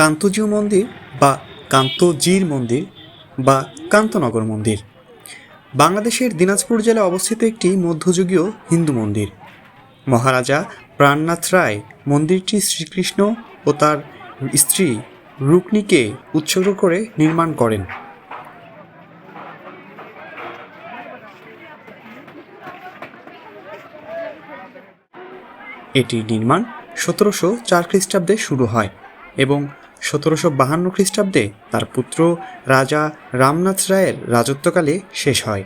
কান্তজিউ মন্দির বা কান্তজির মন্দির বা কান্তনগর মন্দির। বাংলাদেশের দিনাজপুর জেলায় অবস্থিত একটি মধ্যযুগীয় হিন্দু মন্দির। মহারাজা প্রাণনাথ রায় মন্দিরটি শ্রীকৃষ্ণ ও তার স্ত্রী রুক্মিণীকে উৎসর্গ করে নির্মাণ করেন। এটির নির্মাণ সতেরোশো চার খ্রিস্টাব্দে শুরু হয় এবং সতেরোশো বাহান্ন খ্রিস্টাব্দে তার পুত্র রাজা রামনাথ রায়ের রাজত্বকালে শেষ হয়।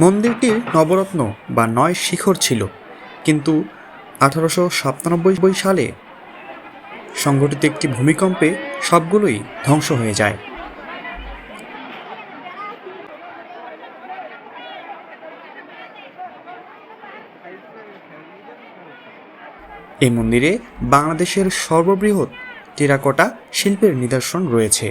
মন্দিরটির নবরত্ন বা নয় শিখর ছিল, কিন্তু আঠারোশো সাতানব্বই সালে সংঘটিত একটি ভূমিকম্পে সবগুলোই ধ্বংস হয়ে যায়। এই মন্দিরে বাংলাদেশের সর্ববৃহৎ টেরাকোটা শিল্পের নিদর্শন রয়েছে।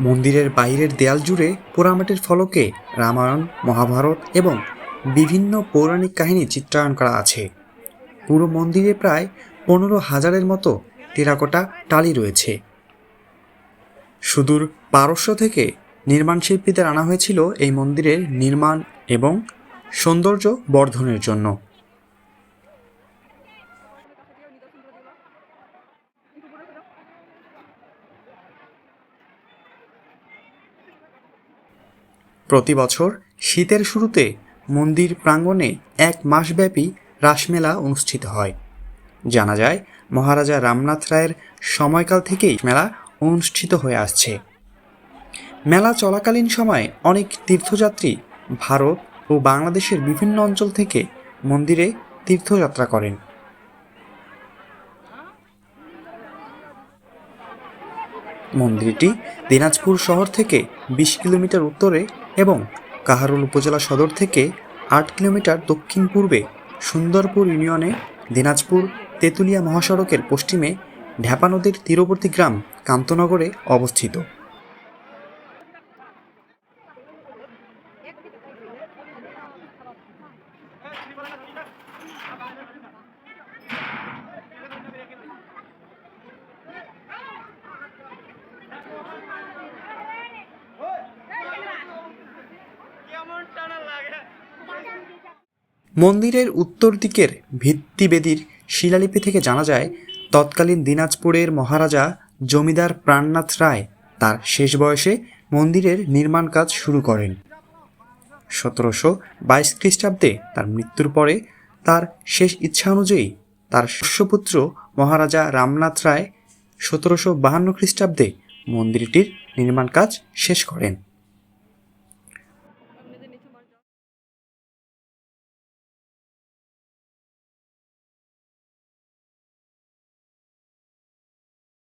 মন্দিরের বাইরের দেয়াল জুড়ে পোড়ামাটির ফলকে রামায়ণ, মহাভারত এবং বিভিন্ন পৌরাণিক কাহিনী চিত্রায়ন করা আছে। পুরো মন্দিরে প্রায় পনেরো হাজারের মতো টেরাকোটা টালি রয়েছে। সুদূর পারস্য থেকে নির্মাণ শিল্পীদের আনা হয়েছিল এই মন্দিরের নির্মাণ এবং সৌন্দর্য বর্ধনের জন্য। প্রতি বছর শীতের শুরুতে মন্দির প্রাঙ্গণে এক মাসব্যাপী রাসমেলা অনুষ্ঠিত হয়। জানা যায়, মহারাজা রামনাথ রায়ের সময়কাল থেকেই মেলা অনুষ্ঠিত হয়ে আসছে। মেলা চলাকালীন সময়ে অনেক তীর্থযাত্রী ভারত ও বাংলাদেশের বিভিন্ন অঞ্চল থেকে মন্দিরে তীর্থযাত্রা করেন। মন্দিরটি দিনাজপুর শহর থেকে বিশ কিলোমিটার উত্তরে এবং কাহারোল উপজেলা সদর থেকে আট কিলোমিটার দক্ষিণ পূর্বে সুন্দরপুর ইউনিয়নে দিনাজপুর তেঁতুলিয়া মহাসড়কের পশ্চিমে ঢ্যাপা নদীর তীরবর্তী গ্রাম কান্তনগরে অবস্থিত। মন্দিরের উত্তর দিকের ভিত্তিবেদির শিলালিপি থেকে জানা যায়, তৎকালীন দিনাজপুরের মহারাজা জমিদার প্রাণনাথ রায় তার শেষ বয়সে মন্দিরের নির্মাণ কাজ শুরু করেন। সতেরোশো বাইশ খ্রিস্টাব্দে তার মৃত্যুর পরে তার শেষ ইচ্ছা অনুযায়ী তার শস্যপুত্র মহারাজা রামনাথ রায় সতেরোশো বাহান্ন খ্রিস্টাব্দে মন্দিরটির নির্মাণ কাজ শেষ করেন।